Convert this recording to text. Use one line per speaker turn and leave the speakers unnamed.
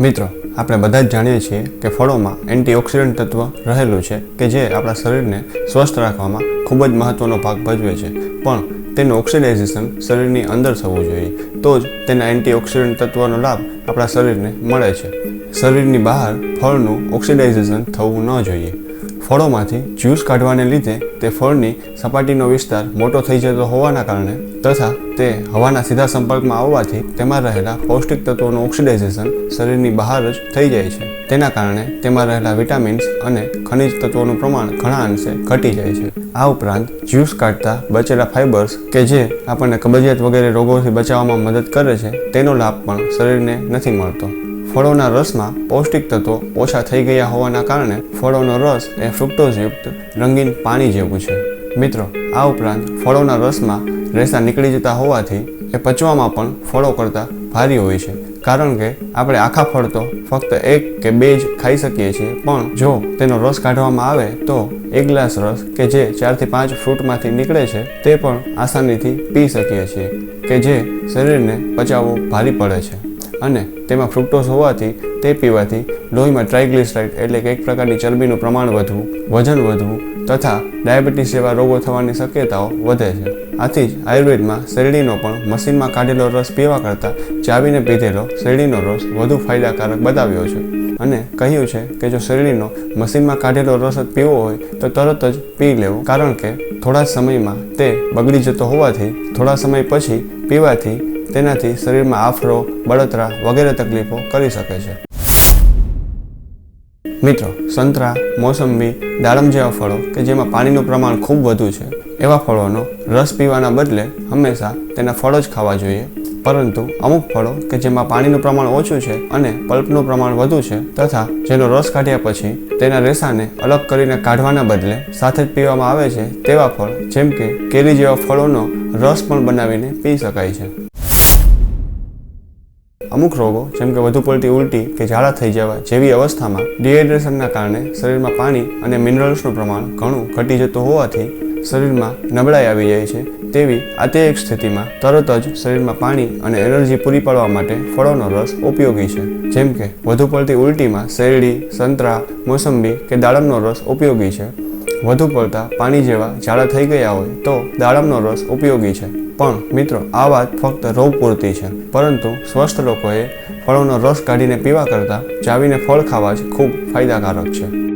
મિત્રો, આપણે બધા જ જાણીએ છીએ કે ફળોમાં એન્ટીઓક્સિડન્ટ તત્વ રહેલું છે કે જે આપણા શરીરને સ્વસ્થ રાખવામાં ખૂબ જ મહત્ત્વનો ભાગ ભજવે છે. પણ તેનું ઓક્સિડાઇઝેશન શરીરની અંદર થવું જોઈએ, તો જ તેના એન્ટીઓક્સિડન્ટ તત્વનો લાભ આપણા શરીરને મળે છે. શરીરની બહાર ફળનું ઓક્સિડાઇઝેશન થવું ન જોઈએ. ફળોમાંથી જ્યુસ કાઢવાને લીધે તે ફળની સપાટીનો વિસ્તાર મોટો થઈ જતો હોવાના કારણે તથા તે હવાના સીધા સંપર્કમાં આવવાથી તેમાં રહેલા પૌષ્ટિક તત્વોનું ઓક્સિડાઇઝેશન શરીરની બહાર જ થઈ જાય છે. તેના કારણે તેમાં રહેલા વિટામિન્સ અને ખનિજ તત્વોનું પ્રમાણ ઘણા અંશે ઘટી જાય છે. આ ઉપરાંત જ્યુસ કાઢતા બચેલા ફાઇબર્સ કે જે આપણને કબજિયાત વગેરે રોગોથી બચાવવામાં મદદ કરે છે, તેનો લાભ પણ શરીરને નથી મળતો. ફળોના રસમાં પૌષ્ટિક તત્વો ઓછા થઈ ગયા હોવાના કારણે ફળોનો રસ એ ફ્રુક્ટોઝયુક્ત રંગીન પાણી જેવું છે. મિત્રો, આ ઉપરાંત ફળોના રસમાં રેસા નીકળી જતા હોવાથી એ પચવામાં પણ ફળો કરતાં ભારી હોય છે. કારણ કે આપણે આખા ફળ તો ફક્ત એક કે બે જ ખાઈ શકીએ છીએ, પણ જો તેનો રસ કાઢવામાં આવે તો એક ગ્લાસ રસ કે જે ચારથી પાંચ ફ્રૂટમાંથી નીકળે છે, તે પણ આસાનીથી પી શકીએ છીએ, કે જે શરીરને પચાવવું ભારી પડે છે. અને તેમાં ફ્રુક્ટોઝ હોવાથી તે પીવાથી લોહીમાં ટ્રાઇગ્લિસરાઇડ એટલે કે એક પ્રકારની ચરબીનું પ્રમાણ વધવું, વજન વધવું તથા ડાયાબિટીસ જેવા રોગો થવાની શક્યતાઓ વધે છે. આથી જ આયુર્વેદમાં શેરડીનો પણ મશીનમાં કાઢેલો રસ પીવા કરતાં ચાવીને પીધેલો શેરડીનો રસ વધુ ફાયદાકારક બતાવ્યો છે. અને કહ્યું છે કે જો શેરડીનો મશીનમાં કાઢેલો રસ જ પીવો હોય તો તરત જ પી લેવો, કારણ કે થોડા સમયમાં તે બગડી જતો હોવાથી થોડા સમય પછી પીવાથી તેનાથી શરીરમાં આફરો, બળતરા વગેરે તકલીફો કરી શકે છે. મિત્રો, સંતરા, મોસંબી, દાડમ જેવા ફળો કે જેમાં પાણીનું પ્રમાણ ખૂબ વધુ છે, એવા ફળોનો રસ પીવાના બદલે હંમેશા તેના ફળો જ ખાવા જોઈએ. પરંતુ અમુક ફળો કે જેમાં પાણીનું પ્રમાણ ઓછું છે અને પલ્પનું પ્રમાણ વધુ છે તથા જેનો રસ કાઢ્યા પછી તેના રેસાને અલગ કરીને કાઢવાના બદલે સાથે જ પીવામાં આવે છે, તેવા ફળ જેમ કે કેરી જેવા ફળોનો રસ પણ બનાવીને પી શકાય છે. અમુક રોગો, જેમ કે વધુ પડતી ઉલટી કે ઝાડા થઈ જવા જેવી અવસ્થામાં ડિહાઇડ્રેશનના કારણે શરીરમાં પાણી અને મિનરલ્સનું પ્રમાણ ઘણું ઘટી જતું હોવાથી શરીરમાં નબળાઈ આવી જાય છે. તેવી આત્યયિક સ્થિતિમાં તરત જ શરીરમાં પાણી અને એનર્જી પૂરી પાડવા માટે ફળોનો રસ ઉપયોગી છે. જેમ કે વધુ પડતી ઉલટીમાં શેરડી, સંતરા, મોસંબી કે દાડમનો રસ ઉપયોગી છે. વધુ પડતા પાણી જેવા ઝાડા થઈ ગયા હોય તો દાડમનો રસ ઉપયોગી છે. પણ મિત્રો, આ વાત ફક્ત રોગ પૂરતી છે. પરંતુ સ્વસ્થ લોકોએ ફળોનો રસ કાઢીને પીવા કરતાં ચાવીને ફળ ખાવા જ ખૂબ ફાયદાકારક છે.